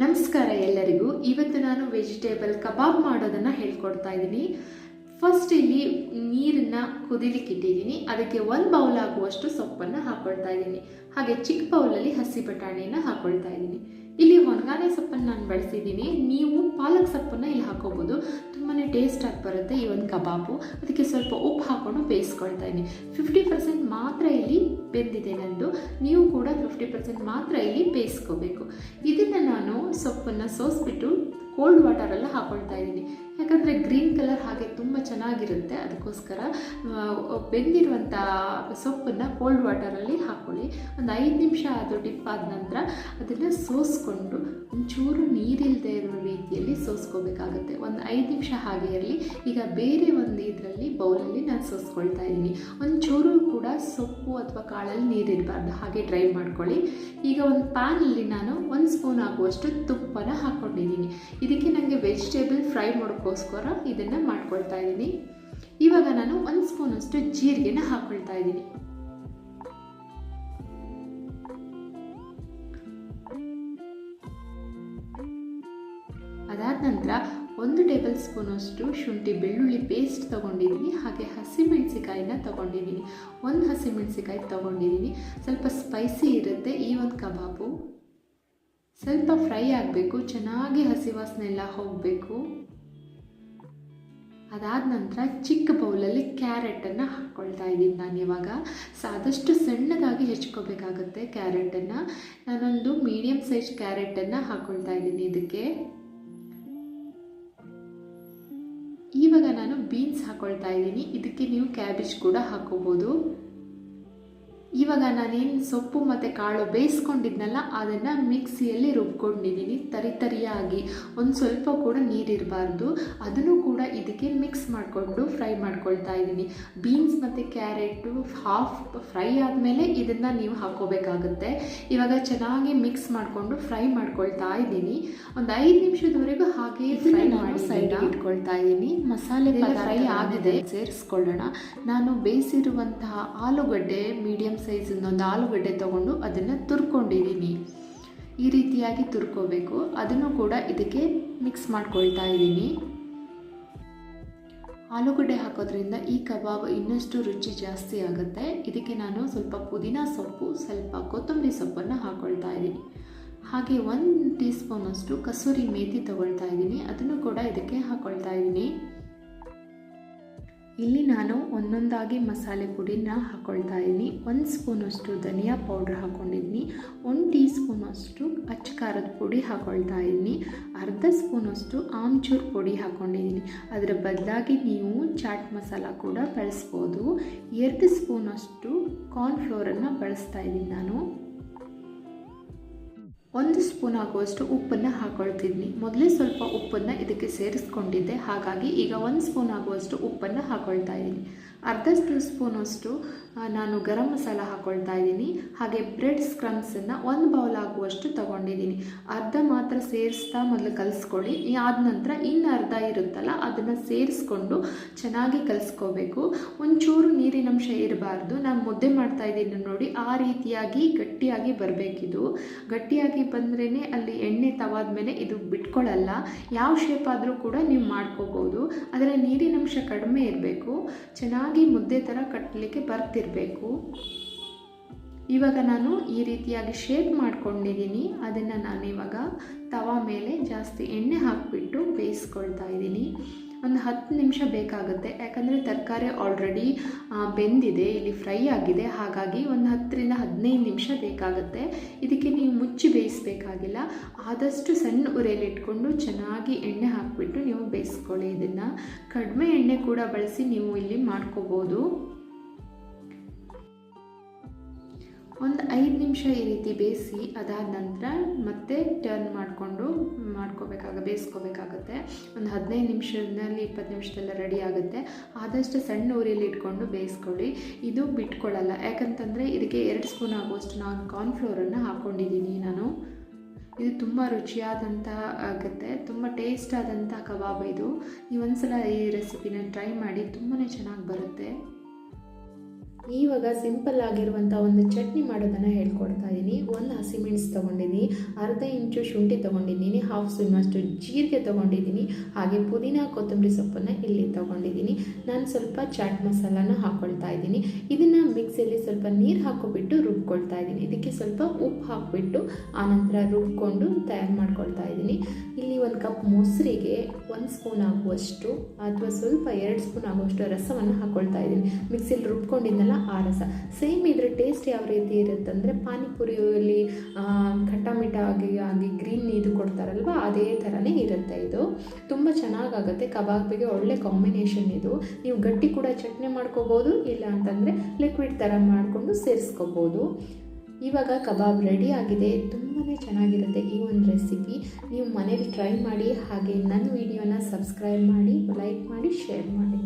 ನಮಸ್ಕಾರ ಎಲ್ಲರಿಗೂ. ಇವತ್ತು ನಾನು ವೆಜಿಟೇಬಲ್ ಕಬಾಬ್ ಮಾಡೋದನ್ನು ಹೇಳ್ಕೊಡ್ತಾ ಇದ್ದೀನಿ. ಫಸ್ಟ್ ಇಲ್ಲಿ ನೀರನ್ನು ಕುದಿಲಿಕ್ಕೆ ಇಟ್ಟಿದ್ದೀನಿ. ಅದಕ್ಕೆ ಒಂದು ಬೌಲ್ ಆಗುವಷ್ಟು ಸೊಪ್ಪನ್ನು ಹಾಕೊಳ್ತಾ ಇದ್ದೀನಿ. ಹಾಗೆ ಚಿಕ್ಕ ಬೌಲಲ್ಲಿ ಹಸಿ ಬಟಾಣಿಯನ್ನು ಹಾಕೊಳ್ತಾ ಇದ್ದೀನಿ. ಇಲ್ಲಿ ಒಣಗಾನೆ ಸೊಪ್ಪನ್ನು ನಾನು ಬಳಸಿದ್ದೀನಿ. ನೀವು ಪಾಲಕ್ ಸೊಪ್ಪನ್ನು ಇಲ್ಲಿ ಹಾಕೋಬೋದು. ತುಂಬಾ ಟೇಸ್ಟಾಗಿ ಬರುತ್ತೆ ಈ ಒಂದು ಕಬಾಬು. ಅದಕ್ಕೆ ಸ್ವಲ್ಪ ಉಪ್ಪು ಹಾಕ್ಕೊಂಡು ಬೇಯಿಸ್ಕೊಳ್ತಾ ಇದ್ದೀನಿ. ಫಿಫ್ಟಿ ಪರ್ಸೆಂಟ್ ಮಾತ್ರ ಇಲ್ಲಿ ಬೆಂದಿದೆ ನಂದು. ನೀವು ಕೂಡ ಫಿಫ್ಟಿ ಪರ್ಸೆಂಟ್ ಮಾತ್ರ ಇಲ್ಲಿ ಬೇಯಿಸ್ಕೋಬೇಕು. ಇದನ್ನು ನಾನು ಸೊಪ್ಪನ್ನು ಸೋಸ್ಬಿಟ್ಟು ಕೋಲ್ಡ್ ವಾಟರೆಲ್ಲ ಹಾಕ್ಕೊಳ್ತಾ ಇದ್ದೀನಿ. ಯಾಕಂದರೆ ಗ್ರೀನ್ ಕಲರ್ ಹಾಗೆ ತುಂಬ ಚೆನ್ನಾಗಿರುತ್ತೆ. ಅದಕ್ಕೋಸ್ಕರ ಬೆಂದಿರುವಂಥ ಸೊಪ್ಪನ್ನು ಕೋಲ್ಡ್ ವಾಟರಲ್ಲಿ ಹಾಕ್ಕೊಳ್ಳಿ ಒಂದು ಐದು ನಿಮಿಷ ಅದು ಡಿಪ್ ಆದ ನಂತರ ಅದನ್ನು ಸೋಸ್ಕೊಂಡು, ಒಂಚೂರು ನೀರಿಲ್ಲದೆ ಇರೋ ರೀತಿಯಲ್ಲಿ ಸೋಸ್ಕೋಬೇಕಾಗುತ್ತೆ. ಒಂದು ಐದು ನಿಮಿಷ ಹಾಗೆ ಇರಲಿ. ಈಗ ಬೇರೆ ಒಂದು ಇದರಲ್ಲಿ ಬೌಲಲ್ಲಿ ನಾನು ಸೋಸ್ಕೊಳ್ತಾ ಇದ್ದೀನಿ. ಒಂಚೂರು ಕೂಡ ಸೊಪ್ಪು ಅಥವಾ ಕಾಳಲ್ಲಿ ನೀರಿರಬಾರ್ದು ಹಾಗೆ ಡ್ರೈ ಮಾಡ್ಕೊಳ್ಳಿ. ಈಗ ಒಂದು ಪ್ಯಾನಲ್ಲಿ ನಾನು ಒಂದು ಸ್ಪೂನ್ ಆಗುವಷ್ಟು ತುಪ್ಪನ ಹಾಕ್ಕೊಂಡಿದ್ದೀನಿ ಇದಕ್ಕೆ ನನಗೆ ವೆಜಿಟೇಬಲ್ ಫ್ರೈ ಮಾಡೋಕ್ಕೋಸ್ಕರ ಇದನ್ನು ಮಾಡ್ಕೊಳ್ತಾ ಇದ್ದೀನಿ. ಇವಾಗ ನಾನು ಒಂದು ಸ್ಪೂನಷ್ಟು ಜೀರಿಗೆನ ಹಾಕೊಳ್ತಾ ಇದ್ದೀನಿ. ಅದಾದ ನಂತರ ಒಂದು ಟೇಬಲ್ ಸ್ಪೂನ್ ಅಷ್ಟು ಶುಂಠಿ ಬೆಳ್ಳುಳ್ಳಿ ಪೇಸ್ಟ್ ತೊಗೊಂಡಿದ್ದೀನಿ, ಹಾಗೆ ಹಸಿಮೆಣಸಿಕಾಯಿನ ತೊಗೊಂಡಿದ್ದೀನಿ. ಒಂದು ಹಸಿಮೆಣಸಿಕಾಯಿ ತೊಗೊಂಡಿದ್ದೀನಿ. ಸ್ವಲ್ಪ ಸ್ಪೈಸಿ ಇರುತ್ತೆ ಈ ಒಂದು ಕಬಾಬು. ಸ್ವಲ್ಪ ಫ್ರೈ ಆಗಬೇಕು, ಚೆನ್ನಾಗಿ ಹಸಿ ವಾಸನೆ ಎಲ್ಲ ಹೋಗಬೇಕು. ಅದಾದ ನಂತರ ಚಿಕ್ಕ ಬೌಲಲ್ಲಿ ಕ್ಯಾರೆಟನ್ನು ಹಾಕ್ಕೊಳ್ತಾ ಇದ್ದೀನಿ ನಾನು ಇವಾಗ. ಸಾದಷ್ಟು ಸಣ್ಣದಾಗಿ ಹೆಚ್ಕೋಬೇಕಾಗುತ್ತೆ ಕ್ಯಾರೆಟನ್ನು. ನಾನೊಂದು ಮೀಡಿಯಮ್ ಸೈಜ್ ಕ್ಯಾರೆಟನ್ನು ಹಾಕ್ಕೊಳ್ತಾ ಇದ್ದೀನಿ ಇದಕ್ಕೆ. ಇವಾಗ ನಾನು ಬೀನ್ಸ್ ಹಾಕ್ಕೊಳ್ತಾ ಇದ್ದೀನಿ. ಇದಕ್ಕೆ ನೀವು ಕ್ಯಾಬೇಜ್ ಕೂಡ ಹಾಕೋಬೋದು. ಇವಾಗ ನಾನೇನು ಸೊಪ್ಪು ಮತ್ತು ಕಾಳು ಬೇಯಿಸ್ಕೊಂಡಿದ್ನಲ್ಲ ಅದನ್ನು ಮಿಕ್ಸಿಯಲ್ಲಿ ರುಬ್ಕೊಂಡಿದ್ದೀನಿ ತರಿ ತರಿಯಾಗಿ. ಒಂದು ಸ್ವಲ್ಪ ಕೂಡ ನೀರಿರಬಾರ್ದು ಅದನ್ನು ಕೂಡ ಇದಕ್ಕೆ ಮಿಕ್ಸ್ ಮಾಡಿಕೊಂಡು ಫ್ರೈ ಮಾಡ್ಕೊಳ್ತಾ ಇದ್ದೀನಿ ಬೀನ್ಸ್ ಮತ್ತು ಕ್ಯಾರೆಟು ಹಾಫ್ ಫ್ರೈ ಆದಮೇಲೆ ಇದನ್ನು ನೀವು ಹಾಕೋಬೇಕಾಗುತ್ತೆ. ಇವಾಗ ಚೆನ್ನಾಗಿ ಮಿಕ್ಸ್ ಮಾಡಿಕೊಂಡು ಫ್ರೈ ಮಾಡ್ಕೊಳ್ತಾ ಇದ್ದೀನಿ ಒಂದು ಐದು ನಿಮಿಷದವರೆಗೂ ಹಾಗೆ ಫ್ರೈ ಮಾಡಿ ಸೈಡ್ ಇಟ್ಕೊಳ್ತಾ ಇದ್ದೀನಿ ಮಸಾಲೆ ಫ್ರೈ ಆಗಿದೆ. ಸೇರಿಸ್ಕೊಳ್ಳೋಣ. ನಾನು ಬೇಯಿಸಿರುವಂತಹ ಆಲೂಗಡ್ಡೆ ಮೀಡಿಯಮ್ ಸೈಜ್ ಒಂದು ಆಲೂಗಡ್ಡೆ ತೊಗೊಂಡು ಅದನ್ನು ತುರ್ಕೊಂಡಿದ್ದೀನಿ. ಈ ರೀತಿಯಾಗಿ ತುರ್ಕೋಬೇಕು. ಅದನ್ನು ಕೂಡ ಇದಕ್ಕೆ ಮಿಕ್ಸ್ ಮಾಡ್ಕೊಳ್ತಾ ಇದ್ದೀನಿ. ಆಲೂಗಡ್ಡೆ ಹಾಕೋದ್ರಿಂದ ಈ ಕಬಾಬ್ ಇನ್ನಷ್ಟು ರುಚಿ ಜಾಸ್ತಿ ಆಗುತ್ತೆ. ಇದಕ್ಕೆ ನಾನು ಸ್ವಲ್ಪ ಪುದೀನ ಸೊಪ್ಪು, ಸ್ವಲ್ಪ ಕೊತ್ತಂಬರಿ ಸೊಪ್ಪನ್ನು ಹಾಕ್ಕೊಳ್ತಾ ಇದ್ದೀನಿ. ಹಾಗೆ ಒಂದು ಟೀ ಸ್ಪೂನಷ್ಟು ಕಸೂರಿ ಮೇತಿ ತಗೊಳ್ತಾ ಇದ್ದೀನಿ. ಅದನ್ನು ಕೂಡ ಇದಕ್ಕೆ ಹಾಕ್ಕೊಳ್ತಾ ಇದ್ದೀನಿ. ಇಲ್ಲಿ ನಾನು ಒಂದೊಂದಾಗಿ ಮಸಾಲೆ ಪುಡಿನ ಹಾಕ್ಕೊಳ್ತಾ ಇದ್ದೀನಿ. ಒಂದು ಸ್ಪೂನಷ್ಟು ಧನಿಯಾ ಪೌಡ್ರ್ ಹಾಕ್ಕೊಂಡಿದ್ದೀನಿ ಒಂದು ಟೀ ಸ್ಪೂನಷ್ಟು ಅಚ್ಚ ಖಾರದ ಪುಡಿ ಹಾಕ್ಕೊಳ್ತಾ ಇದ್ದೀನಿ. ಅರ್ಧ ಸ್ಪೂನಷ್ಟು ಆಮ್ಚೂರ್ ಪುಡಿ ಹಾಕ್ಕೊಂಡಿದ್ದೀನಿ ಅದರ ಬದಲಾಗಿ ನೀವು ಚಾಟ್ ಮಸಾಲ ಕೂಡ ಬಳಸ್ಬೋದು. ಎರಡು ಸ್ಪೂನಷ್ಟು ಕಾರ್ನ್ಫ್ಲೋರನ್ನು ಬಳಸ್ತಾ ಇದ್ದೀನಿ ನಾನು. ಒಂದು ಸ್ಪೂನ್ ಆಗುವಷ್ಟು ಉಪ್ಪನ್ನು ಹಾಕೊಳ್ತಿದ್ನಿ. ಮೊದಲೇ ಸ್ವಲ್ಪ ಉಪ್ಪನ್ನು ಇದಕ್ಕೆ ಸೇರಿಸ್ಕೊಂಡಿದ್ದೆ. ಹಾಗಾಗಿ ಈಗ ಒಂದು ಸ್ಪೂನ್ ಆಗುವಷ್ಟು ಉಪ್ಪನ್ನು ಹಾಕೊಳ್ತಾ ಇದ್ದೀನಿ. ಅರ್ಧ ಟೂ ಸ್ಪೂನಷ್ಟು ಆ, ನಾನು ಗರಂ ಮಸಾಲ ಹಾಕೊಳ್ತಾ ಇದ್ದೀನಿ. ಹಾಗೆ ಬ್ರೆಡ್ ಸ್ಕ್ರಮ್ಸನ್ನು ಒಂದು ಬೌಲ್ ಆಗುವಷ್ಟು ತೊಗೊಂಡಿದ್ದೀನಿ. ಅರ್ಧ ಮಾತ್ರ ಸೇರಿಸ್ತಾ ಮೊದಲು ಕಲಿಸ್ಕೊಳ್ಳಿ. ಆದ ನಂತರ ಇನ್ನು ಅರ್ಧ ಇರುತ್ತಲ್ಲ ಅದನ್ನು ಸೇರಿಸ್ಕೊಂಡು ಚೆನ್ನಾಗಿ ಕಲಿಸ್ಕೋಬೇಕು. ಒಂಚೂರು ನೀರಿನಂಶ ಇರಬಾರ್ದು. ನಾನು ಮುದ್ದೆ ಮಾಡ್ತಾ ಇದ್ದೀನಿ ನೋಡಿ ಆ ರೀತಿಯಾಗಿ ಗಟ್ಟಿಯಾಗಿ ಬರಬೇಕಿದು. ಗಟ್ಟಿಯಾಗಿ ಬಂದ್ರೇ ಅಲ್ಲಿ ಎಣ್ಣೆ ತವಾದ ಮೇಲೆ ಇದು ಬಿಟ್ಕೊಳ್ಳಲ್ಲ ಯಾವ ಶೇಪ್ ಆದರೂ ಕೂಡ ನೀವು ಮಾಡ್ಕೋಬೋದು. ಆದರೆ ನೀರಿನಂಶ ಕಡಿಮೆ ಇರಬೇಕು. ಚೆನ್ನಾಗಿ ಮುದ್ದೆ ಥರ ಕಟ್ಟಲಿಕ್ಕೆ ಬರ್ತಿರಬೇಕು. ಇವಾಗ ನಾನು ಈ ರೀತಿಯಾಗಿ ಶೇಪ್ ಮಾಡ್ಕೊಂಡಿದ್ದೀನಿ ಅದನ್ನು ನಾನು ಇವಾಗ ತವಾ ಮೇಲೆ ಜಾಸ್ತಿ ಎಣ್ಣೆ ಹಾಕಿಬಿಟ್ಟು ಬೇಯಿಸ್ಕೊಳ್ತಾ ಇದ್ದೀನಿ ಒಂದು ಹತ್ತು ನಿಮಿಷ ಬೇಕಾಗುತ್ತೆ. ಯಾಕಂದರೆ ತರಕಾರಿ ಆಲ್ರೆಡಿ ಬೆಂದಿದೆ, ಇಲ್ಲಿ ಫ್ರೈ ಆಗಿದೆ. ಹಾಗಾಗಿ ಒಂದು ಹತ್ತರಿಂದ ಹದಿನೈದು ನಿಮಿಷ ಬೇಕಾಗುತ್ತೆ. ಇದಕ್ಕೆ ನೀವು ಮುಚ್ಚಿ ಬೇಯಿಸಬೇಕಾಗಿಲ್ಲ. ಆದಷ್ಟು ಸಣ್ಣ ಉರಿಯಲ್ಲಿ ಇಟ್ಕೊಂಡು ಚೆನ್ನಾಗಿ ಎಣ್ಣೆ ಹಾಕಿಬಿಟ್ಟು ನೀವು ಬೇಯಿಸ್ಕೊಳ್ಳಿ. ಇದನ್ನು ಕಡಿಮೆ ಎಣ್ಣೆ ಕೂಡ ಬಳಸಿ ನೀವು ಇಲ್ಲಿ ಮಾಡ್ಕೋಬೋದು. ಒಂದು ಐದು ನಿಮಿಷ ಈ ರೀತಿ ಬೇಯಿಸಿ ಅದಾದ ನಂತರ ಮತ್ತೆ ಟರ್ನ್ ಮಾಡಿಕೊಂಡು ಮಾಡ್ಕೋಬೇಕಾಗ, ಬೇಯಿಸ್ಕೋಬೇಕಾಗುತ್ತೆ. ಒಂದು ಹದಿನೈದು ನಿಮಿಷದಲ್ಲಿ, ಇಪ್ಪತ್ತು ನಿಮಿಷದಲ್ಲ ರೆಡಿ ಆಗುತ್ತೆ. ಆದಷ್ಟು ಸಣ್ಣ ಊರಿಯಲ್ಲಿ ಇಟ್ಕೊಂಡು ಬೇಯಿಸ್ಕೊಳ್ಳಿ. ಇದು ಬಿಟ್ಕೊಳ್ಳಲ್ಲ. ಯಾಕಂತಂದರೆ ಇದಕ್ಕೆ ಎರಡು ಸ್ಪೂನ್ ಆಗುವಷ್ಟು ನಾನು ಕಾರ್ನ್ಫ್ಲೋರನ್ನು ಹಾಕ್ಕೊಂಡಿದ್ದೀನಿ ನಾನು. ಇದು ತುಂಬ ರುಚಿಯಾದಂಥ ಆಗುತ್ತೆ. ತುಂಬ ಟೇಸ್ಟ್ ಆದಂಥ ಕಬಾಬ್ ಇದು. ನೀವು ಒಂದ್ಸಲ ಈ ರೆಸಿಪಿನ ಟ್ರೈ ಮಾಡಿ ತುಂಬಾ ಚೆನ್ನಾಗಿ ಬರುತ್ತೆ. ಇವಾಗ ಸಿಂಪಲ್ ಆಗಿರುವಂಥ ಒಂದು ಚಟ್ನಿ ಮಾಡೋದನ್ನು ಹೇಳ್ಕೊಡ್ತಾ ಇದ್ದೀನಿ ಒಂದು ಹಸಿಮೆಣಸು ತೊಗೊಂಡಿದ್ದೀನಿ ಅರ್ಧ ಇಂಚು ಶುಂಠಿ ತೊಗೊಂಡಿದ್ದೀನಿ ಹಾಫ್ ಸ್ಪೂನಷ್ಟು ಜೀರಿಗೆ ತೊಗೊಂಡಿದ್ದೀನಿ ಹಾಗೆ ಪುದೀನ ಕೊತ್ತಂಬರಿ ಸೊಪ್ಪನ್ನು ಇಲ್ಲಿ ತೊಗೊಂಡಿದ್ದೀನಿ ನಾನು ಸ್ವಲ್ಪ ಚಾಟ್ ಮಸಾಲಾನ ಹಾಕ್ಕೊಳ್ತಾ ಇದ್ದೀನಿ ಇದನ್ನು ಮಿಕ್ಸಿಯಲ್ಲಿ ಸ್ವಲ್ಪ ನೀರು ಹಾಕಿಬಿಟ್ಟು ರುಬ್ಕೊಳ್ತಾ ಇದ್ದೀನಿ ಇದಕ್ಕೆ ಸ್ವಲ್ಪ ಉಪ್ಪು ಹಾಕಿಬಿಟ್ಟು ಆನಂತರ ರುಬ್ಕೊಂಡು ತಯಾರು ಮಾಡ್ಕೊಳ್ತಾ ಇದ್ದೀನಿ ಇಲ್ಲಿ ಒಂದು ಕಪ್ ಮೊಸರಿಗೆ ಒಂದು ಸ್ಪೂನ್ ಆಗುವಷ್ಟು ಅಥವಾ ಸ್ವಲ್ಪ ಎರಡು ಸ್ಪೂನ್ ಆಗುವಷ್ಟು ರಸವನ್ನು ಹಾಕ್ಕೊಳ್ತಾ ಇದ್ದೀನಿ ಮಿಕ್ಸಿಲಿ ರುಬ್ಕೊಂಡಿದ್ದೆಲ್ಲ ಆ ರಸ ಸೇಮ್ ಇದ್ರ ಟೇಸ್ಟ್ ಯಾವ ರೀತಿ ಇರುತ್ತೆ ಅಂದರೆ ಪಾನಿಪುರಿಯಲ್ಲಿ ಖಟ್ಟ ಆಗಿ ಆಗಿ ಗ್ರೀನ್ ಇದು ಕೊಡ್ತಾರಲ್ವ, ಅದೇ ಥರನೇ ಇರುತ್ತೆ ಇದು. ತುಂಬ ಚೆನ್ನಾಗಾಗುತ್ತೆ, ಕಬಾಬಿಗೆ ಒಳ್ಳೆ ಕಾಂಬಿನೇಷನ್ ಇದು. ನೀವು ಗಟ್ಟಿ ಕೂಡ ಚಟ್ನಿ ಮಾಡ್ಕೋಬೋದು, ಇಲ್ಲ ಅಂತಂದರೆ ಲಿಕ್ವಿಡ್ ಥರ ಮಾಡಿಕೊಂಡು ಸೇರಿಸ್ಕೋಬೋದು. ಇವಾಗ ಕಬಾಬ್ ರೆಡಿ ಆಗಿದೆ ತುಂಬಾ ಚೆನ್ನಾಗಿರುತ್ತೆ ಈ ಒಂದು ರೆಸಿಪಿ ನೀವು ಮನೇಲಿ ಟ್ರೈ ಮಾಡಿ, ಹಾಗೆ ನನ್ನ ವಿಡಿಯೋನ ಸಬ್ಸ್ಕ್ರೈಬ್ ಮಾಡಿ ಲೈಕ್ ಮಾಡಿ ಶೇರ್ ಮಾಡಿ.